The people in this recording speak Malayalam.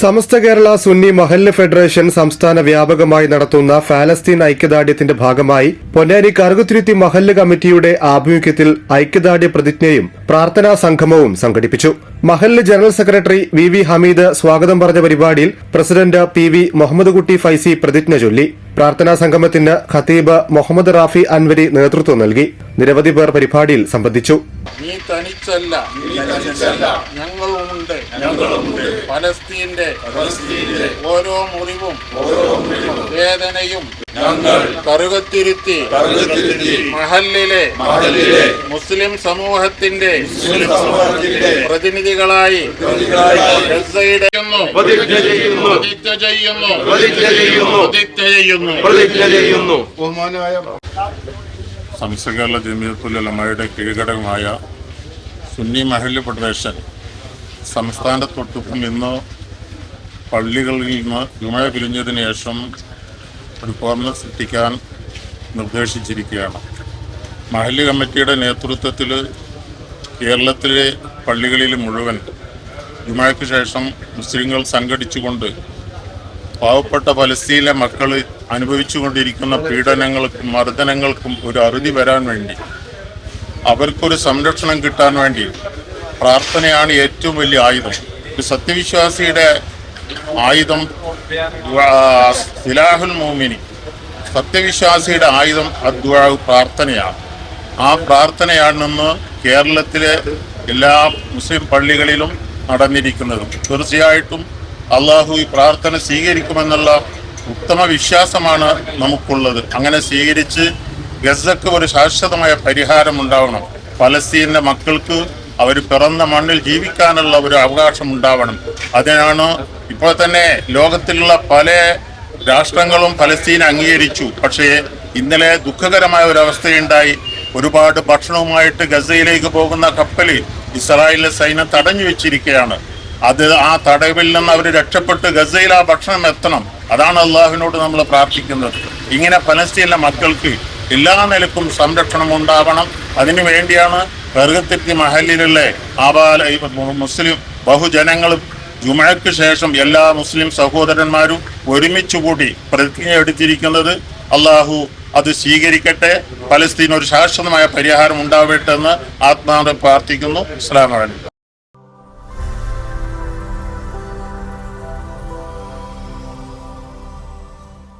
സമസ്ത കേരള സുന്നി മഹല്ല് ഫെഡറേഷൻ സംസ്ഥാന വ്യാപകമായി നടത്തുന്ന ഫാലസ്തീൻ ഐക്യദാർഢ്യത്തിന്റെ ഭാഗമായി പൊന്നാനി കറുകുത്തിരുത്തി മഹല്ല് കമ്മിറ്റിയുടെ ആഭിമുഖ്യത്തിൽ ഐക്യദാർഢ്യ പ്രതിജ്ഞയും പ്രാർത്ഥനാ സംഗമവും സംഘടിപ്പിച്ചു. മഹല്ല് general secretary V V Hameed സ്വാഗതം പറഞ്ഞ പരിപാടിയിൽ പ്രസിഡന്റ് പി വി മുഹമ്മദ് കുട്ടി ഫൈസി പ്രതിജ്ഞ ചൊല്ലി. പ്രാർത്ഥനാ സംഗമത്തിന് ഖത്തീബ് മുഹമ്മദ് റാഫി അൻവരി നേതൃത്വം നൽകി. നിരവധി പേർ പരിപാടിയിൽ സംബന്ധിച്ചു. നീ തനിച്ചല്ല. ഫലസ്തീന്റെ ഓരോ മുറിവും വേദനയും ഞങ്ങൾ കറുകത്തിരുത്തി മഹല്ലിലെ മുസ്ലിം സമൂഹത്തിന്റെ പ്രതിനിധികളായി പ്രതിജ്ഞ കേരള ജമിയത്തുലമയുടെ കീഴ്ഘടകമായ സുന്നി മഹല്ല് ഫെഡറേഷൻ സംസ്ഥാനത്തൊട്ടും ഇന്ന് പള്ളികളിൽ നിന്ന് ജുമ പിരിഞ്ഞതിന് ശേഷം ഒരു ഫോർമുല സൃഷ്ടിക്കാൻ നിർദ്ദേശിച്ചിരിക്കുകയാണ്. മഹല്ല് കമ്മിറ്റിയുടെ നേതൃത്വത്തിൽ കേരളത്തിലെ പള്ളികളിൽ മുഴുവൻ ജുമയ്ക്ക് ശേഷം മുസ്ലിങ്ങൾ സംഘടിച്ചുകൊണ്ട് പാവപ്പെട്ട പലസ്തീനിലെ മക്കൾ അനുഭവിച്ചുകൊണ്ടിരിക്കുന്ന പീഡനങ്ങൾക്കും മർദ്ദനങ്ങൾക്കും ഒരു അറുതി വരാൻ വേണ്ടി അവർക്കൊരു സംരക്ഷണം കിട്ടാൻ വേണ്ടി പ്രാർത്ഥനയാണ് ഏറ്റവും വലിയ ആയുധം. ഒരു സത്യവിശ്വാസിയുടെ ആയുധം സിലാഹുൽ മോമിനി സത്യവിശ്വാസിയുടെ ആയുധം അദ്വാ പ്രാർത്ഥനയാണ്. ആ പ്രാർത്ഥനയാണെന്ന് കേരളത്തിലെ എല്ലാ മുസ്ലിം പള്ളികളിലും നടന്നിരിക്കുന്നത്. തീർച്ചയായിട്ടും അള്ളാഹു ഈ പ്രാർത്ഥന സ്വീകരിക്കുമെന്നുള്ള ഉത്തമ വിശ്വാസമാണ് നമുക്കുള്ളത്. അങ്ങനെ സ്വീകരിച്ച് ഗസക്ക് ഒരു ശാശ്വതമായ പരിഹാരം ഉണ്ടാവണം. പലസ്തീനിലെ മക്കൾക്ക് അവർ പിറന്ന മണ്ണിൽ ജീവിക്കാനുള്ള ഒരു അവകാശം ഉണ്ടാവണം. അതിനാണ് ഇപ്പോൾ തന്നെ ലോകത്തിലുള്ള പല രാഷ്ട്രങ്ങളും പലസ്തീൻ അംഗീകരിച്ചു. പക്ഷേ ഇന്നലെ ദുഃഖകരമായ ഒരു അവസ്ഥയുണ്ടായി. ഒരുപാട് ഭക്ഷണവുമായിട്ട് ഗസയിലേക്ക് പോകുന്ന കപ്പൽ ഇസ്രായേലിലെ സൈന്യം തടഞ്ഞു വെച്ചിരിക്കുകയാണ്. അത് ആ തടവിൽ നിന്ന് അവർ രക്ഷപ്പെട്ട് ഗസയിൽ ആ ഭക്ഷണം എത്തണം. അതാണ് അള്ളാഹുവിനോട് നമ്മൾ പ്രാർത്ഥിക്കുന്നത്. ഇങ്ങനെ ഫലസ്തീനിലെ മക്കൾക്ക് എല്ലാ നിലക്കും സംരക്ഷണം ഉണ്ടാവണം. അതിനു വേണ്ടിയാണ് കറുകത്തിരി മഹലിലുള്ള ആബാല മുസ്ലിം ബഹുജനങ്ങളും ജുമഴയ്ക്ക് ശേഷം എല്ലാ മുസ്ലിം സഹോദരന്മാരും ഒരുമിച്ച് കൂട്ടി പ്രതിജ്ഞ എടുത്തിരിക്കുന്നത് അള്ളാഹു അത് സ്വീകരിക്കട്ടെ. പലസ്തീൻ ഒരു ശാശ്വതമായ പരിഹാരം ഉണ്ടാവട്ടെ എന്ന് ആത്മാർത്ഥിക്കുന്നു പ്രാർത്ഥിക്കുന്നു. അസ്ലാം